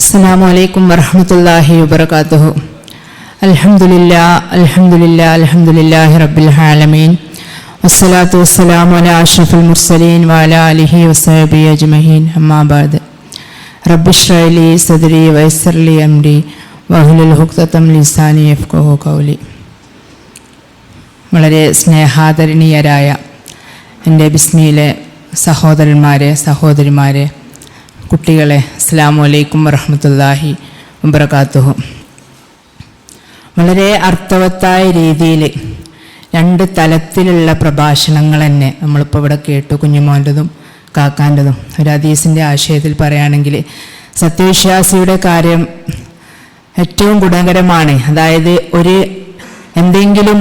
السلام عليكم ورحمة الله وبركاته الحمد لله الحمد لله الحمد لله رب العالمين والصلاة والسلام على أشرف المرسلين وعلى آله وصحبه أجمعين أما بعد رب اشرح لي صدري ويسر لي أمري واحلل عقدة من لساني يفقهوا قولي വളരെ സ്നേഹാദരണീയരായ എൻ്റെ ബിസ്മിയിലെ സഹോദരന്മാരെ സഹോദരിമാരെ കുട്ടികളെ അസ്സാം വലൈക്കും വറഹമത്തല്ലാഹി വബർക്കാത്തുഹു വളരെ അർത്ഥവത്തായ രീതിയിൽ രണ്ട് തലത്തിലുള്ള പ്രഭാഷണങ്ങൾ തന്നെ നമ്മളിപ്പോൾ ഇവിടെ കേട്ടു കുഞ്ഞുമോന്റെതും കാക്കാന്റെതും. ഒരു ഹദീസിന്റെ ആശയത്തിൽ പറയുകയാണെങ്കിൽ സത്യവിശ്വാസിയുടെ കാര്യം ഏറ്റവും ഗുണകരമാണ്. അതായത് ഒരു എന്തെങ്കിലും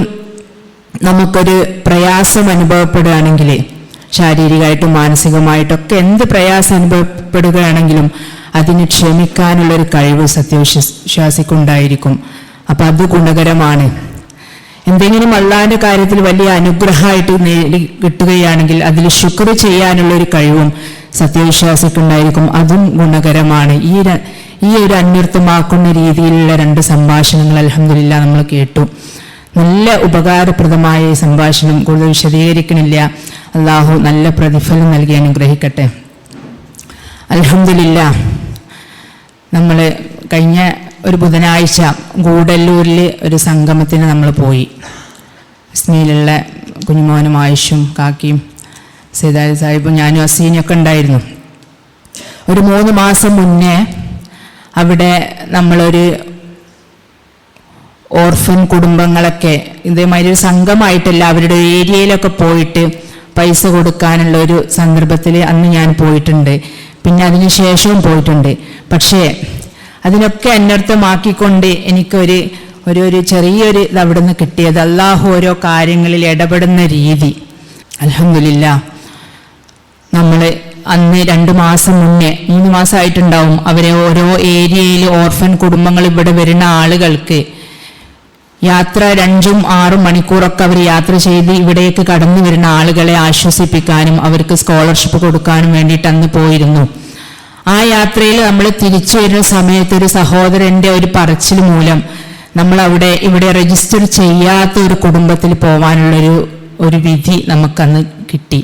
നമുക്കൊരു പ്രയാസം അനുഭവപ്പെടുകയാണെങ്കിൽ ശാരീരികമായിട്ടും മാനസികമായിട്ടൊക്കെ എന്ത് പ്രയാസം അനുഭവപ്പെടുകയാണെങ്കിലും അതിന് ക്ഷമിക്കാനുള്ളൊരു കഴിവ് സത്യവിശ്വാസിക്കുണ്ടായിരിക്കും. അപ്പം അത് ഗുണകരമാണ്. എന്തെങ്കിലും അള്ളാഹിന്റെ കാര്യത്തിൽ വലിയ അനുഗ്രഹമായിട്ട് നേടി കിട്ടുകയാണെങ്കിൽ അതിൽ ശുക്ർ ചെയ്യാനുള്ളൊരു കഴിവും സത്യവിശ്വാസിക്കുണ്ടായിരിക്കും. അതും ഗുണകരമാണ്. ഈ ഈ ഒരു അന്വർത്ഥമാക്കുന്ന രീതിയിലുള്ള രണ്ട് സംഭാഷണങ്ങൾ അലഹമില്ല നമ്മൾ കേട്ടു. നല്ല ഉപകാരപ്രദമായ സംഭാഷണം കൂടുതൽ വിശദീകരിക്കണില്ല. അള്ളാഹു നല്ല പ്രതിഫലം നൽകി അനുഗ്രഹിക്കട്ടെ. അലഹമില്ല നമ്മൾ കഴിഞ്ഞ ഒരു ബുധനാഴ്ച ഗൂഡല്ലൂരിൽ ഒരു സംഗമത്തിന് നമ്മൾ പോയി. സ്നീലുള്ള കുഞ്ഞുമോനും ആയുഷും കാക്കിയും സീതാരി സാഹിബും ഞാനും അസീനൊക്കെ ഉണ്ടായിരുന്നു. ഒരു മൂന്ന് മാസം മുന്നേ അവിടെ നമ്മളൊരു ഓർഫൻ കുടുംബങ്ങളൊക്കെ ഇതേമാതിരി ഒരു സംഘമായിട്ടല്ല അവരുടെ ഏരിയയിലൊക്കെ പോയിട്ട് പൈസ കൊടുക്കാനുള്ള ഒരു സന്ദർഭത്തിൽ അന്ന് ഞാൻ പോയിട്ടുണ്ട്. പിന്നെ അതിന് ശേഷവും പോയിട്ടുണ്ട്. പക്ഷേ അതിനൊക്കെ അന്വർത്ഥമാക്കിക്കൊണ്ട് എനിക്കൊരു ഒരു ഒരു ചെറിയൊരു ഇത് അവിടെ നിന്ന് കിട്ടിയത് അള്ളാഹു ഓരോ കാര്യങ്ങളിൽ ഇടപെടുന്ന രീതി. അലഹമില്ല നമ്മൾ അന്ന് രണ്ട് മാസം മുന്നേ മൂന്ന് മാസമായിട്ടുണ്ടാവും അവരെ ഓരോ ഏരിയയിൽ ഓർഫൻ കുടുംബങ്ങൾ ഇവിടെ വരുന്ന ആളുകൾക്ക് യാത്ര രണ്ടും ആറും മണിക്കൂറൊക്കെ അവർ യാത്ര ചെയ്ത് ഇവിടേക്ക് കടന്നു വരുന്ന ആളുകളെ ആശ്വസിപ്പിക്കാനും അവർക്ക് സ്കോളർഷിപ്പ് കൊടുക്കാനും വേണ്ടിയിട്ട് അന്ന് പോയിരുന്നു. ആ യാത്രയിൽ നമ്മൾ തിരിച്ചു വരുന്ന സമയത്ത് ഒരു സഹോദരന്റെ ഒരു പറച്ചിൽ മൂലം നമ്മൾ അവിടെ ഇവിടെ രജിസ്റ്റർ ചെയ്യാത്ത ഒരു കുടുംബത്തിൽ പോവാനുള്ളൊരു ഒരു വിധി നമുക്കന്ന് കിട്ടി.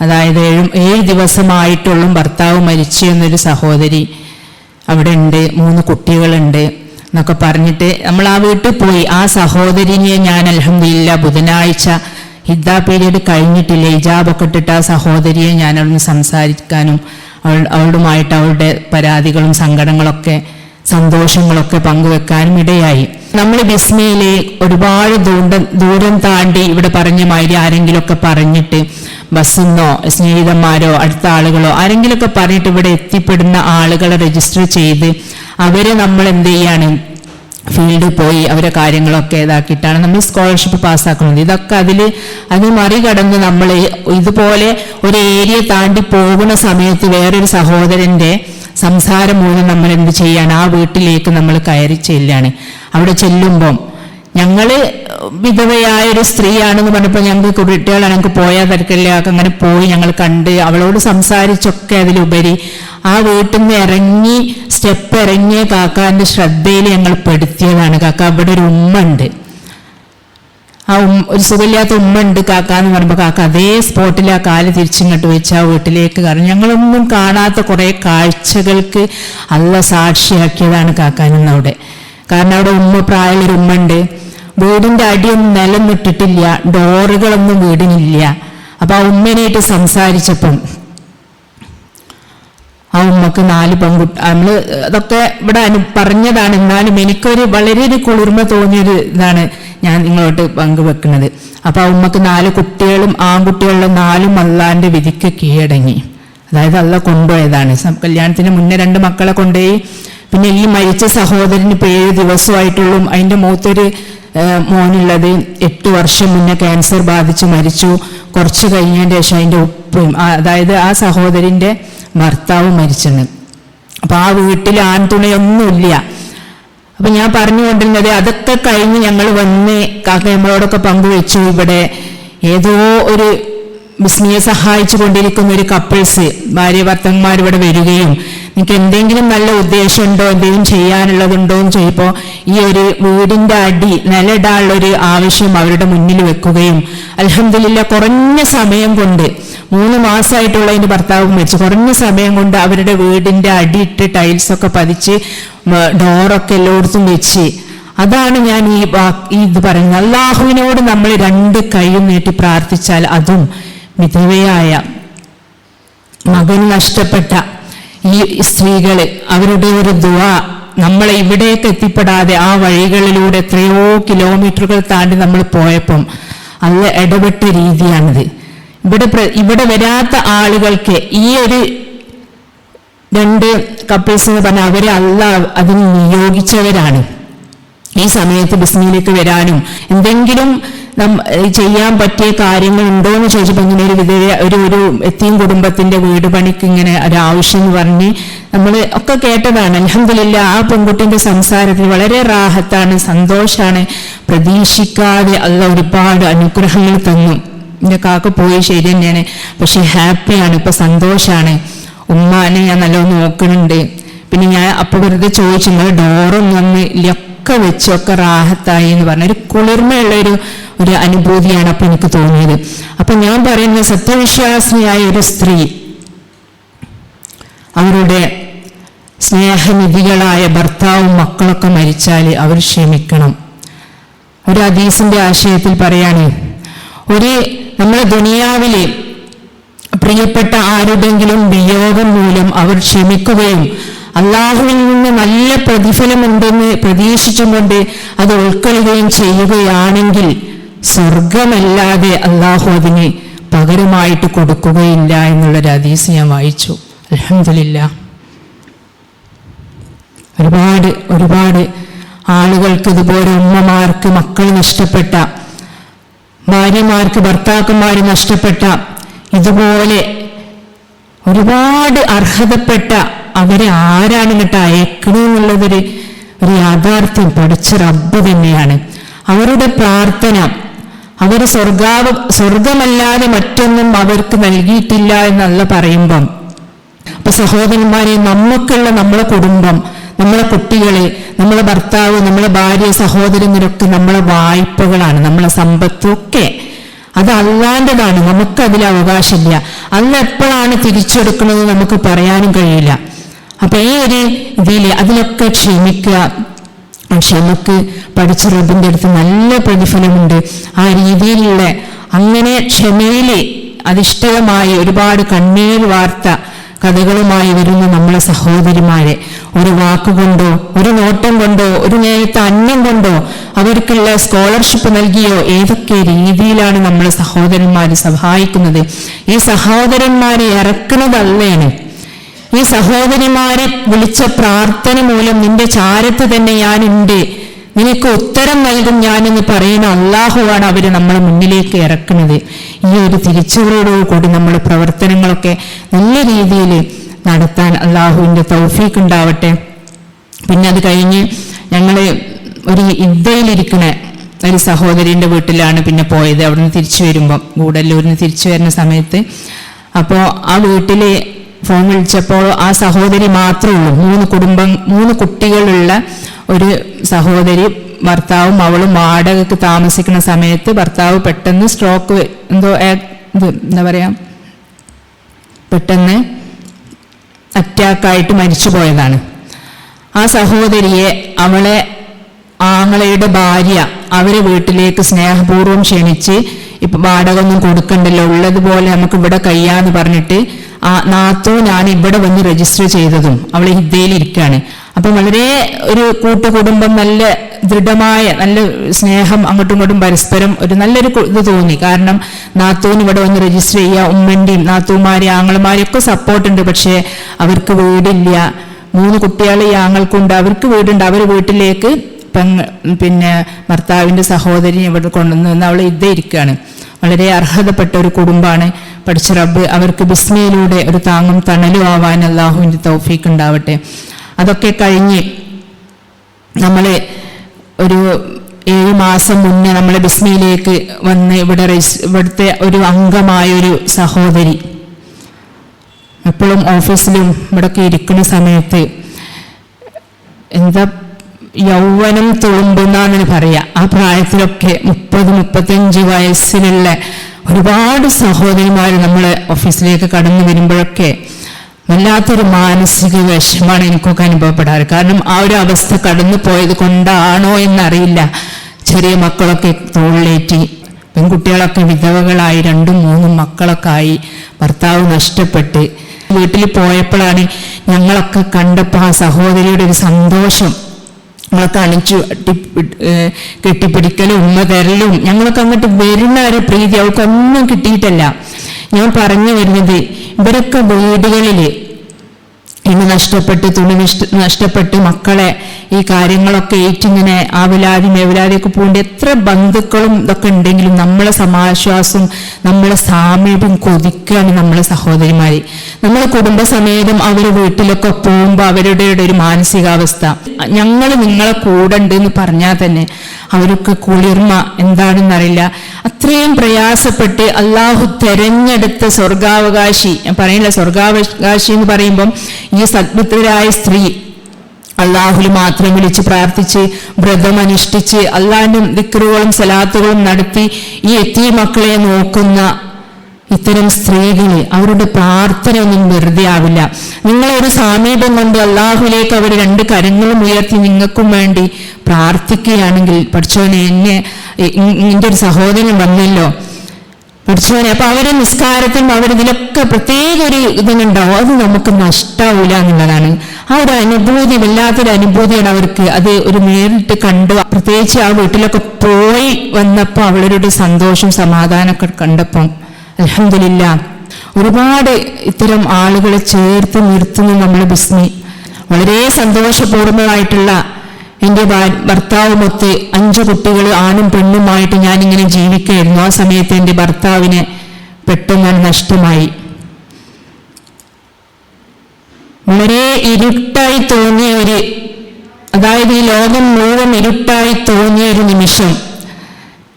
അതായത് ഏഴ് ഏഴ് ദിവസമായിട്ടുള്ളും ഭർത്താവ് മരിച്ചു എന്നൊരു സഹോദരി അവിടെ ഉണ്ട് മൂന്ന് കുട്ടികളുണ്ട്. എന്നൊക്കെ പറഞ്ഞിട്ട് നമ്മൾ ആ വീട്ടിൽ പോയി. ആ സഹോദരിനെ ഞാൻ അലഹമില്ല ബുധനാഴ്ച ഹിദ്ദ പീരീഡ് കഴിഞ്ഞിട്ടില്ല. ഇജാബൊക്കെ ഇട്ടിട്ട് ആ സഹോദരിയെ ഞാൻ അവിടുന്ന് സംസാരിക്കാനും അവൾ അവളുമായിട്ട് അവളുടെ പരാതികളും സങ്കടങ്ങളൊക്കെ സന്തോഷങ്ങളൊക്കെ പങ്കുവെക്കാനും ഇടയായി. നമ്മൾ ബിസ്മയിലെ ഒരുപാട് ദൂണ്ട ദൂരം താണ്ടി ഇവിടെ പറഞ്ഞ മാതിരി ആരെങ്കിലുമൊക്കെ പറഞ്ഞിട്ട് ബസ്സിന്നോ സ്നേഹിതന്മാരോ അടുത്ത ആളുകളോ ആരെങ്കിലുമൊക്കെ പറഞ്ഞിട്ട് ഇവിടെ എത്തിപ്പെടുന്ന ആളുകളെ രജിസ്റ്റർ ചെയ്ത് അവരെ നമ്മൾ എന്ത് ചെയ്യാണ്? ഫീൽഡിൽ പോയി അവരെ കാര്യങ്ങളൊക്കെ ഇതാക്കിയിട്ടാണ് നമ്മൾ സ്കോളർഷിപ്പ് പാസ്സാക്കുന്നത് ഇതൊക്കെ അതിൽ അത് മറികടന്ന് നമ്മൾ ഇതുപോലെ ഒരു ഏരിയ താണ്ടി പോകുന്ന സമയത്ത് വേറൊരു സഹോദരന്റെ സംസാരം മൂലം നമ്മൾ എന്ത് ചെയ്യാണ്? ആ വീട്ടിലേക്ക് നമ്മൾ കയറി ചെല്ലാണ്. അവിടെ ചെല്ലുമ്പം ഞങ്ങൾ വിധവയായ ഒരു സ്ത്രീയാണെന്ന് പറഞ്ഞപ്പോൾ ഞങ്ങൾക്ക് കുട്ടികളാണ് ഞങ്ങൾക്ക് പോയാൽ തിരക്കില്ല അങ്ങനെ പോയി ഞങ്ങൾ കണ്ട് അവളോട് സംസാരിച്ചൊക്കെ അതിലുപരി ആ വീട്ടിൽ നിന്ന് ഇറങ്ങി സ്റ്റെപ്പ് ഇറങ്ങിയ കാക്കാന്റെ ശ്രദ്ധയിൽ ഞങ്ങൾ പെടുത്തിയതാണ്. കാക്ക അവിടെ ഒരു ഉമ്മ ഉണ്ട് ആ ഉം ഒരു സുഖമില്ലാത്ത ഉമ്മ ഉണ്ട് കാക്ക എന്ന് പറയുമ്പോൾ കാക്ക അതേ സ്പോട്ടിൽ ആ കാൽ തിരിച്ചിങ്ങോട്ട് വെച്ച് ആ വീട്ടിലേക്ക് കാരണം ഞങ്ങളൊന്നും കാണാത്ത കുറേ കാഴ്ചകൾക്ക് അല്ല സാക്ഷിയാക്കിയതാണ് കാക്കാനെന്ന് അവിടെ കാരണം അവിടെ ഉമ്മ പ്രായമുള്ളൊരു ഉമ്മ ഉണ്ട് വീടിന്റെ അടിയൊന്നും നിലനിട്ടിട്ടില്ല ഡോറുകളൊന്നും വീടിനില്ല. അപ്പൊ ആ ഉമ്മനായിട്ട് സംസാരിച്ചപ്പം ആ ഉമ്മക്ക് നാല് പെൺകുട്ടി നമ്മൾ അതൊക്കെ ഇവിടെ അനു പറഞ്ഞതാണ്. എന്നാലും എനിക്കൊരു വളരെ ഒരു കുളിർമ തോന്നിയൊരു ഇതാണ് ഞാൻ നിങ്ങളോട്ട് പങ്കുവെക്കുന്നത്. അപ്പൊ ആ ഉമ്മക്ക് നാല് കുട്ടികളും ആൺകുട്ടികളിലും നാലും അള്ളാന്റെ വിധിക്ക് കീഴടങ്ങി. അതായത് അള്ള കൊണ്ടുപോയതാണ്. കല്യാണത്തിന് മുന്നേ രണ്ട് മക്കളെ കൊണ്ടുപോയി. പിന്നെ ഈ മരിച്ച സഹോദരന് ഇപ്പൊ ഏഴ് ദിവസമായിട്ടുള്ളൂ. അതിന്റെ മൂത്തൊരു മോനുള്ളത് എട്ട് വർഷം മുന്നേ ക്യാൻസർ ബാധിച്ച് മരിച്ചു. കുറച്ച് കഴിഞ്ഞതിന് ശേഷം അതിന്റെ ഉപ്പയും അതായത് ആ സഹോദരിന്റെ ഭർത്താവ് മരിച്ചെന്ന് അപ്പോൾ ആ വീട്ടിൽ ആൺതുണയൊന്നുമില്ല. അപ്പം ഞാൻ പറഞ്ഞുകൊണ്ടിരുന്നത് അതൊക്കെ കഴിഞ്ഞ് ഞങ്ങൾ വന്ന് കാക്ക നമ്മളോടൊക്കെ പങ്കുവെച്ചു. ഇവിടെ ഏതോ ഒരു ബിസ്മിയെ സഹായിച്ചു കൊണ്ടിരിക്കുന്ന ഒരു കപ്പിൾസ് ഭാര്യ ഭർത്തന്മാർ ഇവിടെ വരികയും എനിക്ക് എന്തെങ്കിലും നല്ല ഉദ്ദേശമുണ്ടോ എന്തെങ്കിലും ചെയ്യാനുള്ളതുണ്ടോ എന്ന് ചോദിപ്പോ ഈ ഒരു വീടിന്റെ അടി നിലയിടാനുള്ളൊരു ആവശ്യം അവരുടെ മുന്നിൽ വെക്കുകയും അലഹമില്ല കുറഞ്ഞ സമയം കൊണ്ട് മൂന്ന് മാസമായിട്ടുള്ള എന്റെ ഭർത്താവും വെച്ച് കുറഞ്ഞ സമയം കൊണ്ട് അവരുടെ വീടിന്റെ അടിയിട്ട് ടൈൽസ് ഒക്കെ പതിച്ച് ഡോറൊക്കെ എല്ലായിടത്തും വെച്ച്. അതാണ് ഞാൻ ഈ ഇത് പറയുന്നത്. അള്ളാഹുവിനോട് നമ്മൾ രണ്ട് കൈയും നീട്ടി പ്രാർത്ഥിച്ചാൽ അതും വിധവയായ മകൻ നഷ്ടപ്പെട്ട ഈ സ്ത്രീകൾ അവരുടെ ഒരു ദുവ നമ്മളെ ഇവിടേക്ക് എത്തിപ്പെടാതെ ആ വഴികളിലൂടെ എത്രയോ കിലോമീറ്ററുകൾ താണ്ടി നമ്മൾ പോയപ്പം അല്ല ഇടപെട്ട രീതിയാണിത്. ഇവിടെ ഇവിടെ വരാത്ത ആളുകൾക്ക് ഈ ഒരു രണ്ട് കപ്പിൾസ് എന്ന് പറഞ്ഞാൽ അവരെ അല്ല അതിന് നിയോഗിച്ചവരാണ്. ഈ സമയത്ത് ബിസ്മിയിലേക്ക് വരാനും എന്തെങ്കിലും ചെയ്യാൻ പറ്റിയ കാര്യങ്ങൾ ഉണ്ടോ എന്ന് ചോദിച്ചപ്പോൾ ഇങ്ങനെ ഒരു വിധേയ ഒരു ഒരു എത്തിയും കുടുംബത്തിന്റെ വീട് പണിക്ക് ഇങ്ങനെ ഒരു ആവശ്യം എന്ന് പറഞ്ഞ് നമ്മൾ ഒക്കെ കേട്ടതാണ്. അലഹമില്ല ആ പെൺകുട്ടിന്റെ സംസാരത്തിൽ വളരെ റാഹത്താണ് സന്തോഷാണ്. പ്രതീക്ഷിക്കാതെ അല്ല ഒരുപാട് അനുഗ്രഹങ്ങൾ തന്നു. എന്റെ കാക്ക പോയി ശരി തന്നെയാണ്. പക്ഷെ ഹാപ്പിയാണ് ഇപ്പൊ സന്തോഷാണ്. ഉമ്മാനെ ഞാൻ നല്ലോണം നോക്കുന്നുണ്ട് പിന്നെ ഞാൻ അപ്പൊ വെറുതെ ചോദിച്ചു ഡോറൊന്നും ഒന്ന് ലൊക്കെ വെച്ചൊക്കെ റാഹത്തായി എന്ന് പറഞ്ഞ ഒരു കുളിർമയുള്ള ഒരു ഒരു അനുഭൂതിയാണ് അപ്പൊ എനിക്ക് തോന്നിയത്. അപ്പൊ ഞാൻ പറയുന്ന സത്യവിശ്വാസിയായ ഒരു സ്ത്രീ അവരുടെ സ്നേഹനിധികളായ ഭർത്താവും മക്കളൊക്കെ മരിച്ചാൽ അവർ ക്ഷമിക്കണം. ഒരു ഹദീസിന്റെ ആശയത്തിൽ പറയാണ് ഒരു നമ്മുടെ ദുനിയാവിലെ പ്രിയപ്പെട്ട ആരുടെങ്കിലും വിയോഗം മൂലം അവർ ക്ഷമിക്കുകയും അള്ളാഹുവിൽ നല്ല പ്രതിഫലമുണ്ടെന്ന് പ്രതീക്ഷിച്ചുകൊണ്ട് അത് ഉൾക്കൊള്ളുകയും ചെയ്യുകയാണെങ്കിൽ സ്വർഗമല്ലാതെ അള്ളാഹു അതിന് പകരമായിട്ട് കൊടുക്കുകയില്ല എന്നുള്ളൊരു അതീസ് ഞാൻ വായിച്ചു. അലഹമില്ല ഒരുപാട് ഒരുപാട് ആളുകൾക്ക് ഇതുപോലെ ഉമ്മമാർക്ക് മക്കൾ നഷ്ടപ്പെട്ട ഭാര്യമാർക്ക് ഭർത്താക്കന്മാർ നഷ്ടപ്പെട്ട ഇതുപോലെ ഒരുപാട് അർഹതപ്പെട്ട അവരെ ആരാണ് ഇങ്ങോട്ട് അയക്കണമെന്നുള്ളതൊരു ഒരു യാഥാർത്ഥ്യം പഠിച്ച റബ്ബ് തന്നെയാണ്. അവരുടെ പ്രാർത്ഥന അവർ സ്വർഗാവ സ്വർഗമല്ലാതെ മറ്റൊന്നും അവർക്ക് നൽകിയിട്ടില്ല എന്നല്ല പറയുമ്പം. അപ്പൊ സഹോദരന്മാരെ നമുക്കുള്ള നമ്മളെ കുടുംബം നമ്മളെ കുട്ടികളെ നമ്മളെ ഭർത്താവ് നമ്മളെ ഭാര്യ സഹോദരങ്ങളൊക്കെ നമ്മളെ വായ്പകളാണ് നമ്മളെ സമ്പത്തൊക്കെ അത് അല്ലാണ്ടതാണ് നമുക്ക് അതിൽ അവകാശമില്ല. അല്ല എപ്പോഴാണ് തിരിച്ചെടുക്കുന്നത് നമുക്ക് പറയാനും കഴിയില്ല. അപ്പൊ ഈ ഒരു ഇതിൽ അതിലൊക്കെ ക്ഷമിക്കുക ക്ഷമക്ക് പഠിച്ച റബ്ബിന്റെ അടുത്ത് നല്ല പ്രതിഫലമുണ്ട്. ആ രീതിയിലുള്ള അങ്ങനെ ക്ഷമയിൽ അധിഷ്ഠിതമായി ഒരുപാട് കണ്ണീർ വാർത്ത കഥകളുമായി വരുന്ന നമ്മളെ സഹോദരിമാരെ ഒരു വാക്കുകൊണ്ടോ ഒരു നോട്ടം കൊണ്ടോ ഒരു നേരത്തെ അന്നം കൊണ്ടോ അവർക്കുള്ള സ്കോളർഷിപ്പ് നൽകിയോ ഏതൊക്കെ രീതിയിലാണ് നമ്മളെ സഹോദരന്മാർ സഹായിക്കുന്നത്? ഈ സഹോദരന്മാരെ ഇറക്കുന്നതല്ലേണ്. ഈ സഹോദരിമാരെ വിളിച്ച പ്രാർത്ഥന മൂലം നിന്റെ ചാരത്ത് തന്നെ ഞാനുണ്ട്. നിനക്ക് ഉത്തരം നൽകും ഞാനെന്ന് പറയുന്ന അള്ളാഹുവാണ് അവർ നമ്മളെ മുന്നിലേക്ക് ഇറക്കുന്നത്. ഈ ഒരു തിരിച്ചുവരോടുകൂടി നമ്മുടെ പ്രവർത്തനങ്ങളൊക്കെ നല്ല രീതിയിൽ നടത്താൻ അള്ളാഹുവിന്റെ തൗഫീക്ക് ഉണ്ടാവട്ടെ. പിന്നെ അത് കഴിഞ്ഞ് ഞങ്ങൾ ഒരു ഇദ്ദയിലിരിക്കണ ഒരു സഹോദരിന്റെ വീട്ടിലാണ് പിന്നെ പോയത്. അവിടുന്ന് തിരിച്ചു വരുമ്പം ഗൂഡല്ലൂരിന് തിരിച്ചു വരുന്ന സമയത്ത്. അപ്പോൾ ആ വീട്ടിൽ ഫോൺ വിളിച്ചപ്പോൾ ആ സഹോദരി മാത്രമേ ഉള്ളൂ. മൂന്ന് കുടുംബം മൂന്ന് കുട്ടികളുള്ള ഒരു സഹോദരി ഭർത്താവും അവളും വാടകയ്ക്ക് താമസിക്കുന്ന സമയത്ത് ഭർത്താവ് പെട്ടെന്ന് സ്ട്രോക്ക് എന്തോ എന്താ പറയാ? പെട്ടെന്ന് അറ്റാക്കായിട്ട് മരിച്ചു പോയതാണ്. ആ സഹോദരിയെ അവളെ ആങ്ങളയുടെ ഭാര്യ അവരെ വീട്ടിലേക്ക് സ്നേഹപൂർവം ക്ഷണിച്ച് ഇപ്പൊ വാടക ഒന്നും കൊടുക്കണ്ടല്ലോ ഉള്ളതുപോലെ നമുക്ക് ഇവിടെ കഴിയാന്ന് പറഞ്ഞിട്ട് ആ നാത്തോ ഞാൻ ഇവിടെ വന്ന് രജിസ്റ്റർ ചെയ്തതും അവൾ ഹിദ്ദയിൽ ഇരിക്കുകയാണ് അപ്പൊ വളരെ ഒരു കൂട്ടുകുടുംബം നല്ല ദൃഢമായ നല്ല സ്നേഹം അങ്ങോട്ടും ഇങ്ങോട്ടും പരസ്പരം ഒരു നല്ലൊരു ഇത് തോന്നി. കാരണം നാത്തൂന് ഇവിടെ വന്ന് രജിസ്റ്റർ ചെയ്യുക ഉമ്മന്റെയും നാത്തൂമാരെയും ആങ്ങളമാരെയും ഒക്കെ സപ്പോർട്ടുണ്ട് പക്ഷേ അവർക്ക് വീടില്ല. മൂന്ന് കുട്ടികൾ ഈ ആങ്ങൾക്കുണ്ട്. അവർക്ക് വീടുണ്ട്. അവർ വീട്ടിലേക്ക് പെങ്ങ പിന്നെ ഭർത്താവിന്റെ സഹോദരി ഇവിടെ കൊണ്ടുവന്ന് അവൾ ഇതേ ഇരിക്കുകയാണ്. വളരെ അർഹതപ്പെട്ട ഒരു കുടുംബമാണ് പഠിച്ച റബ്ബ് അവർക്ക് ബിസ്മയിലൂടെ ഒരു താങ്ങും തണലും ആവാൻ അള്ളാഹുവിന്റെ തൗഫീക്ക് ഉണ്ടാവട്ടെ. അതൊക്കെ കഴിഞ്ഞ് നമ്മൾ ഒരു ഏഴ് മാസം മുന്നേ നമ്മളെ ബിസ്മിയിലേക്ക് വന്ന് ഇവിടെ ഇവിടുത്തെ ഒരു അംഗമായ ഒരു സഹോദരി എപ്പോഴും ഓഫീസിലും ഇവിടെയൊക്കെ ഇരിക്കുന്ന സമയത്ത് എന്താ യൗവനം തുളുമ്പുന്നാണ് പറയുക ആ പ്രായത്തിലൊക്കെ മുപ്പത് മുപ്പത്തഞ്ച് വയസ്സിലുള്ള ഒരുപാട് സഹോദരിമാർ നമ്മളെ ഓഫീസിലേക്ക് കടന്നു വരുമ്പോഴൊക്കെ വല്ലാത്തൊരു മാനസിക വിഷമാണ് എനിക്കൊക്കെ അനുഭവപ്പെടാറ്. കാരണം ആ ഒരു അവസ്ഥ കടന്നു പോയത് കൊണ്ടാണോ എന്നറിയില്ല. ചെറിയ മക്കളൊക്കെ തോളിലേറ്റി പെൺകുട്ടികളൊക്കെ വിധവകളായി രണ്ടും മൂന്നും മക്കളൊക്കെ ആയി ഭർത്താവ് നഷ്ടപ്പെട്ട്. വീട്ടിൽ പോയപ്പോഴാണ് ഞങ്ങളൊക്കെ കണ്ടപ്പോൾ ആ സഹോദരിയുടെ ഒരു സന്തോഷം ഞങ്ങളൊക്കെ അണിച്ചു കെട്ടിപ്പിടിക്കലും ഉമ്മ തരലും ഞങ്ങളൊക്കെ അങ്ങോട്ട് വരുന്ന ഒരു പ്രീതി അവൾക്കൊന്നും കിട്ടിയിട്ടല്ല. ഞാൻ പറഞ്ഞു വരുന്നത് ഇവരൊക്കെ വീടുകളിൽ ഇന്ന് നഷ്ടപ്പെട്ട് തുണി നഷ്ട നഷ്ടപ്പെട്ട് മക്കളെ ഈ കാര്യങ്ങളൊക്കെ ഏറ്റിങ്ങനെ ആവിലാതി മേവിലാതിയൊക്കെ പോകേണ്ട എത്ര ബന്ധുക്കളും ഇതൊക്കെ ഉണ്ടെങ്കിലും നമ്മളെ സമാശ്വാസം നമ്മളെ സാമീപ്യം കൊതിക്കുകയാണ് നമ്മളെ സഹോദരിമാര്. നമ്മളെ കുടുംബസമേതം അവരെ വീട്ടിലൊക്കെ പോകുമ്പോൾ അവരുടെ ഒരു മാനസികാവസ്ഥ. ഞങ്ങൾ നിങ്ങളെ കൂടെ ഉണ്ട് എന്ന് പറഞ്ഞാൽ തന്നെ അവർക്ക് കുളിർമ എന്താണെന്നറിയില്ല. അത്രയും പ്രയാസപ്പെട്ട് അള്ളാഹു തെരഞ്ഞെടുത്ത സ്വർഗാവകാശി ഞാൻ പറയില്ല സ്വർഗാവകാശി എന്ന് പറയുമ്പം ഈ സദ്ബുദ്ധരായ സ്ത്രീ അള്ളാഹുൽ മാത്രം വിളിച്ച് പ്രാർത്ഥിച്ച് വ്രതം അനുഷ്ഠിച്ച് അള്ളാഹിന്റെ ദിക്കറുകളും സലാത്തുകളും നടത്തി ഈ എത്തിയ മക്കളെ നോക്കുന്ന ഇത്തരം സ്ത്രീകൾ അവരുടെ പ്രാർത്ഥനയൊന്നും വെറുതെ ആവില്ല. നിങ്ങളൊരു സാമീപ്യം കൊണ്ട് അള്ളാഹുലേക്ക് അവർ രണ്ട് കരങ്ങളും ഉയർത്തി നിങ്ങൾക്കും വേണ്ടി പ്രാർത്ഥിക്കുകയാണെങ്കിൽ പഠിച്ചവനെ എന്നെ എന്റെ ഒരു സഹോദരൻ വന്നല്ലോ. പഠിച്ചവനെ അപ്പൊ അവരെ നിസ്കാരത്തിനും അവരിതിലൊക്കെ പ്രത്യേക ഒരു ഇതുണ്ടാവും. അത് നമുക്ക് നഷ്ടാവൂല എന്നുള്ളതാണ്. ആ ഒരു അനുഭൂതി വല്ലാത്തൊരു അനുഭൂതിയാണ് അവർക്ക്. അത് ഒരു നേരിട്ട് കണ്ടു. പ്രത്യേകിച്ച് ആ വീട്ടിലൊക്കെ പോയി വന്നപ്പോൾ അവളൊരു സന്തോഷം സമാധാനമൊക്കെ കണ്ടപ്പം അലഹമില്ല ഒരുപാട് ഇത്തരം ആളുകളെ ചേർത്ത് നിർത്തുന്ന നമ്മുടെ ബിസ്മി. വളരെ സന്തോഷപൂർണമായിട്ടുള്ള എന്റെ ഭർത്താവുമൊത്ത് അഞ്ചു കുട്ടികൾ ആണും പെണ്ണുമായിട്ട് ഞാനിങ്ങനെ ജീവിക്കുകയായിരുന്നു ആ സമയത്ത് എന്റെ ഭർത്താവിന് പെട്ടെന്ന് നഷ്ടമായി. വളരെ ഇരുട്ടായി തോന്നിയ ഒരു അതായത് ഈ ലോകം മുഴുവൻ ഇരുട്ടായി തോന്നിയ ഒരു നിമിഷം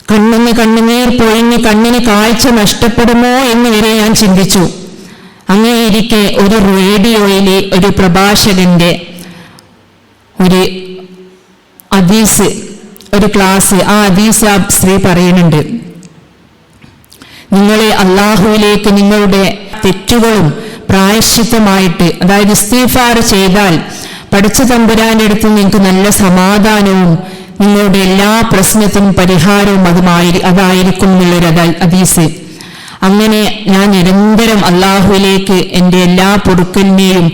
കണ്ണിന് കണ്ണുനീർ പൊഴിഞ്ഞ് കണ്ണിന് കാഴ്ച നഷ്ടപ്പെടുമോ എന്ന് വരെ ഞാൻ ചിന്തിച്ചു. അങ്ങേയിരിക്കെ ഒരു റേഡിയോയിലെ ഒരു പ്രഭാഷകന്റെ ഒരു അദീസ് ഒരു ക്ലാസ് ആ അദീസ് ആ സ്ത്രീ പറയുന്നുണ്ട്. നിങ്ങളെ അള്ളാഹുവിലേക്ക് നിങ്ങളുടെ തെറ്റുകളും പ്രായശ്ചിത്തമായിട്ട് അതായത് ഇസ്തീഫാർ ചെയ്താൽ പഠിച്ച തമ്പുരാന്റെ അടുത്ത് നിങ്ങൾക്ക് നല്ല സമാധാനവും നിങ്ങളുടെ എല്ലാ പ്രശ്നത്തിനും പരിഹാരവും അതുമായി അതായിരിക്കും എന്നുള്ളൊരു അതീസ് അങ്ങനെ ഞാൻ നിരന്തരം അള്ളാഹുവിലേക്ക് എന്റെ എല്ലാ പൊടുക്കലിനെയും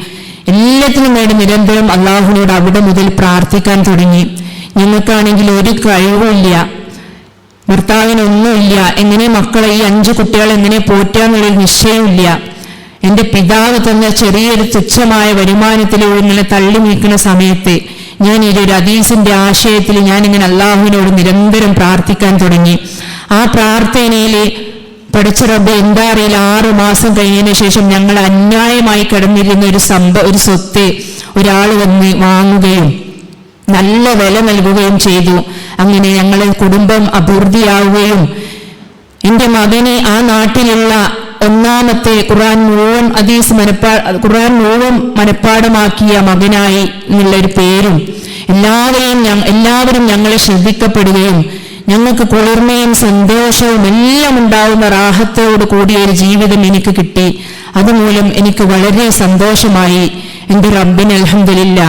എല്ലാത്തിനും വേണ്ടി നിരന്തരം അള്ളാഹുവിനോട് അവിടെ മുതൽ പ്രാർത്ഥിക്കാൻ തുടങ്ങി. ഞങ്ങൾക്കാണെങ്കിൽ ഒരു കഴിവുമില്ല ഭർത്താവിനൊന്നുമില്ല എങ്ങനെ മക്കളെ ഈ അഞ്ച് കുട്ടികളെ എങ്ങനെ പോറ്റാന്നുള്ളൊരു നിശ്ചയമില്ല എന്റെ പിതാവ് തന്ന ചെറിയൊരു തുച്ഛമായ വരുമാനത്തിലൂടെ ഇങ്ങനെ തള്ളി നീക്കുന്ന സമയത്ത് ഞാൻ ഈ ഒരു അദീസിന്റെ ആശയത്തിൽ ഞാൻ ഇങ്ങനെ അള്ളാഹുവിനോട് നിരന്തരം പ്രാർത്ഥിക്കാൻ തുടങ്ങി. ആ പ്രാർത്ഥനയിൽ പഠിച്ച റബ്ബ് എന്താ അറിയില്ല ആറു മാസം കഴിഞ്ഞതിന് ശേഷം ഞങ്ങൾ അന്യായമായി കിടന്നിരുന്ന ഒരു സംഭവ ഒരു സ്വത്ത് ഒരാൾ വന്ന് വാങ്ങുകയും നല്ല വില നൽകുകയും ചെയ്തു. അങ്ങനെ ഞങ്ങളെ കുടുംബം അഭിവൃദ്ധിയാവുകയും എന്റെ മകനെ ആ നാട്ടിലുള്ള ഒന്നാമത്തെ ഖുർആൻ മുഴുവൻ അദീസ് മനപ്പാ ഖുർആൻ മുഴുവൻ മനപ്പാടമാക്കിയ മകനായി എന്നുള്ളൊരു പേരും എല്ലാവരെയും എല്ലാവരും ഞങ്ങളെ ശ്രദ്ധിക്കപ്പെടുകയും ഞങ്ങൾക്ക് കുളിർമയും സന്തോഷവും എല്ലാം ഉണ്ടാവുന്ന റാഹത്തോട് കൂടിയ ഒരു ജീവിതം എനിക്ക് കിട്ടി. അതുമൂലം എനിക്ക് വളരെ സന്തോഷമായി എന്റെ റബ്ബിന് അലഹമില്ല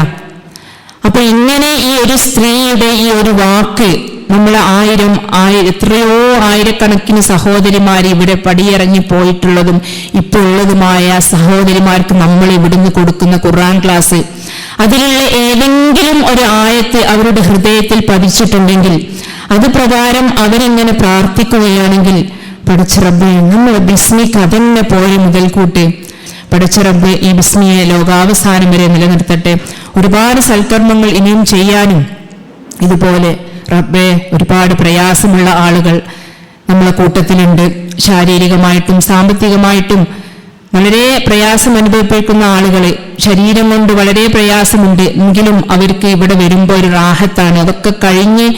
അപ്പൊ ഇങ്ങനെ ഈ ഒരു സ്ത്രീയുടെ ഈ ഒരു വാക്ക് നമ്മൾ ആയിരം ആയി എത്രയോ ആയിരക്കണക്കിന് സഹോദരിമാർ ഇവിടെ പടിയിറങ്ങി പോയിട്ടുള്ളതും ഇപ്പോൾ ഉള്ളതുമായ സഹോദരിമാർക്ക് നമ്മൾ ഇവിടുന്ന് കൊടുക്കുന്ന ഖുർആൻ ക്ലാസ്. അതിലുള്ള ഏതെങ്കിലും ഒരു ആയത്ത് അവരുടെ ഹൃദയത്തിൽ പതിച്ചിട്ടുണ്ടെങ്കിൽ അത് പ്രകാരം അവരെങ്ങനെ പ്രാർത്ഥിക്കുകയാണെങ്കിൽ പഠിച്ച റബ്ബെ നമ്മൾ ബിസ്മിക്ക് അതന്നെ പോയ മുതൽക്കൂട്ട്. പഠിച്ച റബ്ബ് ഈ ബിസ്മിയെ ലോകാവസാനം വരെ നിലനിർത്തട്ടെ. ഒരുപാട് സൽക്കർമ്മങ്ങൾ ഇനിയും ചെയ്യാനും ഇതുപോലെ റബ്ബെ ഒരുപാട് പ്രയാസമുള്ള ആളുകൾ നമ്മളെ കൂട്ടത്തിലുണ്ട്. ശാരീരികമായിട്ടും സാമ്പത്തികമായിട്ടും വളരെ പ്രയാസം അനുഭവിപ്പിക്കുന്ന ആളുകൾ ശരീരം കൊണ്ട് വളരെ പ്രയാസമുണ്ട്. എങ്കിലും അവർക്ക് ഇവിടെ വരുമ്പോൾ ഒരു റാഹത്താണ്. അതൊക്കെ കഴിഞ്ഞ്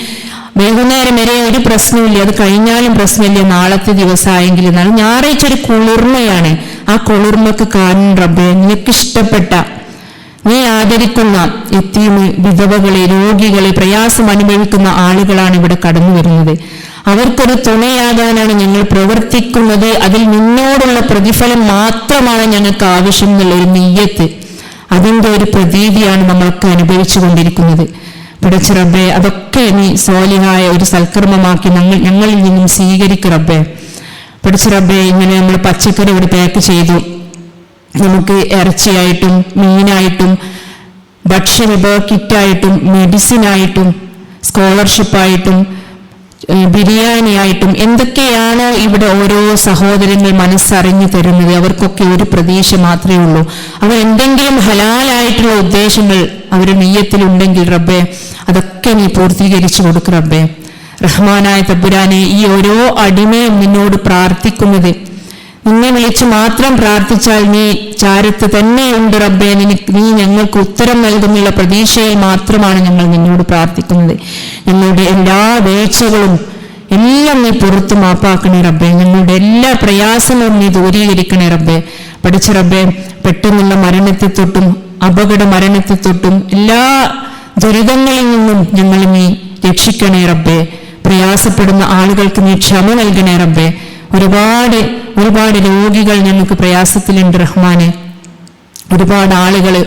വൈകുന്നേരം വരെ ഒരു പ്രശ്നമില്ല അത് കഴിഞ്ഞാലും പ്രശ്നമില്ല. നാളത്തെ ദിവസമായെങ്കിൽ എന്നാലും ഞായറാഴ്ച ഒരു കുളിർമയാണ്. ആ കുളിർമക്ക് കാരണം റബ്ബെ നിനക്ക് ഇഷ്ടപ്പെട്ട നീ ആദരിക്കുന്ന എത്തിയുമെ വിധവകളെ രോഗികളെ പ്രയാസം അനുഭവിക്കുന്ന ആളുകളാണ് ഇവിടെ കടന്നു വരുന്നത്. അവർക്കൊരു തുണയാകാനാണ് ഞങ്ങൾ പ്രവർത്തിക്കുന്നത്. അതിൽ നിന്നോടുള്ള പ്രതിഫലം മാത്രമാണ് ഞങ്ങൾക്ക് ആവശ്യം എന്നുള്ള ഒരു നെയ്യത്ത്. അതിന്റെ ഒരു പ്രതീതിയാണ് നമ്മളൊക്കെ അനുഭവിച്ചു കൊണ്ടിരിക്കുന്നത്. ഇവിടെ റബ്ബെ അതൊക്കെ നീ സോലിഹായ ഒരു സൽക്കർമ്മമാക്കി ഞങ്ങൾ ഞങ്ങളിൽ നിന്നും പിടിച്ച റബ്ബെ. ഇങ്ങനെ നമ്മൾ പച്ചക്കറി ഇവിടെ പാക്ക് ചെയ്തു. നമുക്ക് ഇറച്ചിയായിട്ടും മീനായിട്ടും ഭക്ഷ്യവിഭവ കിറ്റായിട്ടും മെഡിസിനായിട്ടും സ്കോളർഷിപ്പായിട്ടും ബിരിയാണി ബിരിയാണിയായിട്ടും എന്തൊക്കെയാണ് ഇവിടെ ഓരോ സഹോദരങ്ങൾ മനസ്സറിഞ്ഞു തരുന്നത്? അവർക്കൊക്കെ ഒരു പ്രതീക്ഷ മാത്രമേ ഉള്ളൂ. അവർ എന്തെങ്കിലും ഹലാലായിട്ടുള്ള ഉദ്ദേശങ്ങൾ അവരുടെ നെയ്യത്തിലുണ്ടെങ്കിൽ റബ്ബെ അതൊക്കെ നീ പൂർത്തീകരിച്ചു കൊടുക്കും റബ്ബെ. റഹ്മാനായ തബുരാനെ ഈ ഓരോ അടിമയും നിന്നോട് പ്രാർത്ഥിക്കുന്നത് നിന്നെ വിളിച്ചു മാത്രം പ്രാർത്ഥിച്ചാൽ നീ ചാരത്ത് തന്നെയുണ്ട് റബ്ബെ. നീ ഞങ്ങൾക്ക് ഉത്തരം നൽകുന്നുള്ള പ്രതീക്ഷയിൽ മാത്രമാണ് ഞങ്ങൾ നിന്നോട് പ്രാർത്ഥിക്കുന്നത്. ഞങ്ങളുടെ എല്ലാ വീഴ്ചകളും എല്ലാം നീ പുറത്തു മാപ്പാക്കണേ റബ്ബെ. ഞങ്ങളുടെ എല്ലാ പ്രയാസങ്ങളും നീ ദൂരീകരിക്കണേ റബ്ബെ. പഠിച്ച റബ്ബെ പെട്ടെന്നുള്ള മരണത്തെ തൊട്ടും അപകട മരണത്തെ തൊട്ടും എല്ലാ ദുരിതങ്ങളിൽ നിന്നും ഞങ്ങൾ നീ രക്ഷിക്കണേ റബ്ബെ. പ്രയാസപ്പെടുന്ന ആളുകൾക്ക് നീ ക്ഷമ നൽകണേ റബ്ബെ. ഒരുപാട് ഒരുപാട് രോഗികൾ ഞങ്ങൾക്ക് പ്രയാസത്തിലുണ്ട് റഹ്മാന്. ഒരുപാട് ആളുകൾ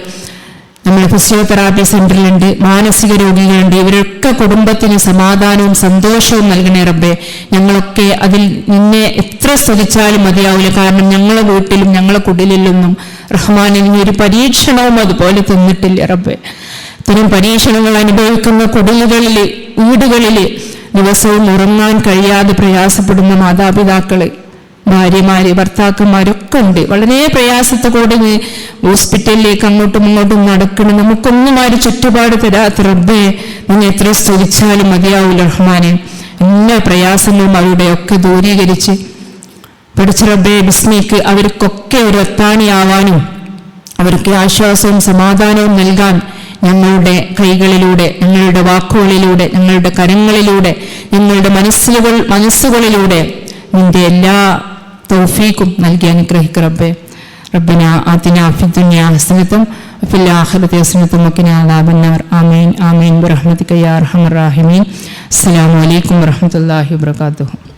നമ്മൾ ഫിസിയോതെറാപ്പി സെന്ററിലുണ്ട് മാനസിക രോഗികളുണ്ട്. ഇവരൊക്കെ കുടുംബത്തിന് സമാധാനവും സന്തോഷവും നൽകണേ റബ്ബെ. ഞങ്ങളൊക്കെ അതിൽ നിന്നെ എത്ര സ്തുതിച്ചാലും മതിയാവില്ല. കാരണം ഞങ്ങളെ വീട്ടിലും ഞങ്ങളെ കുടിലിലൊന്നും റഹ്മാനെ നീ ഒരു പരീക്ഷണവും അതുപോലെ തന്നിട്ടില്ല റബ്ബെ. ഇത്തരം പരീക്ഷണങ്ങൾ അനുഭവിക്കുന്ന കുടിലുകളിൽ വീടുകളിൽ ദിവസവും ഉറങ്ങാൻ കഴിയാതെ പ്രയാസപ്പെടുന്ന മാതാപിതാക്കളെ ഭാര്യമാര് ഭർത്താക്കന്മാരൊക്കെ ഉണ്ട്. വളരെ പ്രയാസത്തോടെ ഹോസ്പിറ്റലിലേക്ക് അങ്ങോട്ടും ഇങ്ങോട്ടും നടക്കണം. നമുക്കൊന്നും ആര് ചുറ്റുപാട് തരാത്ത റബ്ബെ നിങ്ങൾ എത്ര സ്തുതിച്ചാലും മതിയാവില്ല റഹ്മാനെ. എല്ലാ പ്രയാസങ്ങളും അവരുടെ ഒക്കെ ദൂരീകരിച്ച് പഠിച്ച റബ്ബെ ബിസ്മിക്ക് അവർക്കൊക്കെ ഒരു ഒത്താണിയാവാനും അവർക്ക് ആശ്വാസവും സമാധാനവും നൽകാൻ ഞങ്ങളുടെ കൈകളിലൂടെ ഞങ്ങളുടെ വാക്കുകളിലൂടെ ഞങ്ങളുടെ കരങ്ങളിലൂടെ ഞങ്ങളുടെ മനസ്സുകൾ മനസ്സുകളിലൂടെ നിന്റെ എല്ലാ തൗഫീക്കും നൽകി അനുഗ്രഹിക്കുക റബ്ബെ. റബ്ബന ആതിന ഫി ദുനിയ ഹസനത്തും വഫിൽ ആഖിറതി ഹസനത്തും വഖിന അദാബന്നാർ. ആമീൻ ആമീൻ. ബിറഹ്മതിക യാ അർഹമർ റഹീമീൻ. അസ്സലാമു അലൈക്കും വറഹ്മത്തുള്ളാഹി വബറകാതുഹു.